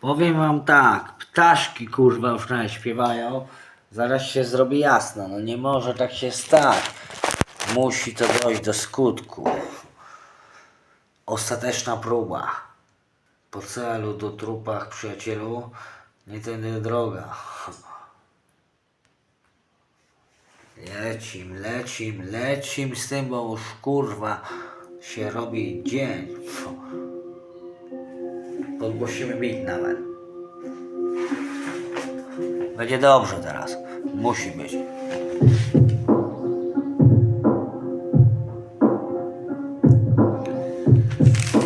Powiem wam tak, ptaszki kurwa już nawet śpiewają. Zaraz się zrobi jasno, no nie może tak się stać. Musi to dojść do skutku. Ostateczna próba. Po celu do trupach przyjacielu, nie tędy droga. Lecim, lecim, lecim z tym, bo już kurwa się robi dzień. Podgłosimy bit nawet. Będzie dobrze teraz. Musi być.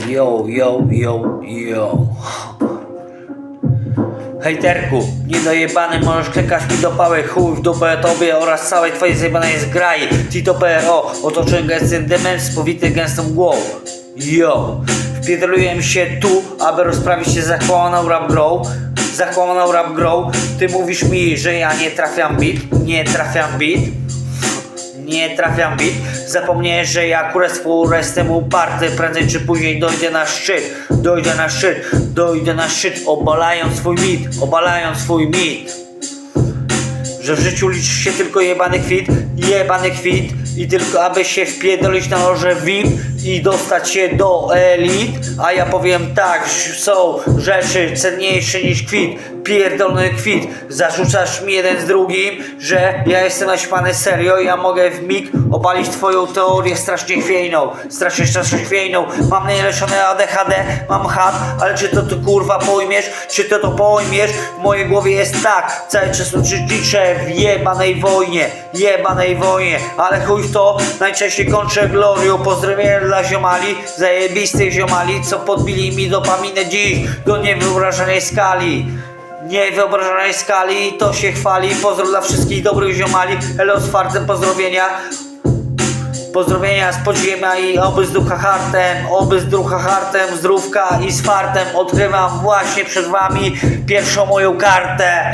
Yo, yo, yo, yo. Hejterku, niedojebany możesz klikać mi do pały chuj w dupę tobie oraz całej twojej zjebanej zgrai Tito PRO, otoczony gęstym dymem spowity gęstą głową Yo, wpierdoliłem się tu, aby rozprawić się z zachłamaną rap grą Zachłamaną rap grą Ty mówisz mi, że ja nie trafiam beat Nie trafiam beat nie trafiam bit. Zapomniałeś, że ja kurestwo jestem uparty. Prędzej czy później dojdę na szczyt. Dojdę na szczyt, dojdę na szczyt. Obalając swój mit, obalając swój mit. Że w życiu liczy się tylko jebany kwit, jebany kwit i tylko aby się wpierdolić na loże VIP i dostać się do elit, a ja powiem tak, są rzeczy cenniejsze niż kwit, pierdolony kwit, zarzucasz mi jeden z drugim, że ja jestem naśpany serio, ja mogę w mig obalić twoją teorię strasznie chwiejną, strasznie strasznie chwiejną, mam najleczone ADHD, mam chat, ale czy to ty kurwa pojmiesz, czy to to pojmiesz, w mojej głowie jest tak, cały czas uczestniczę w jebanej wojnie, jebanej wojnie, ale chuj to, najczęściej kończę glorią, pozdrowienia dla ziomali, zajebistych ziomali, co podbili mi dopaminę dziś do niewyobrażonej skali. Niewyobrażonej skali, to się chwali, pozdro dla wszystkich dobrych ziomali, hello z fartem pozdrowienia, Pozdrowienia z podziemia i oby z ducha hartem, oby z ducha hartem, zdrówka i z fartem odkrywam właśnie przed wami pierwszą moją kartę.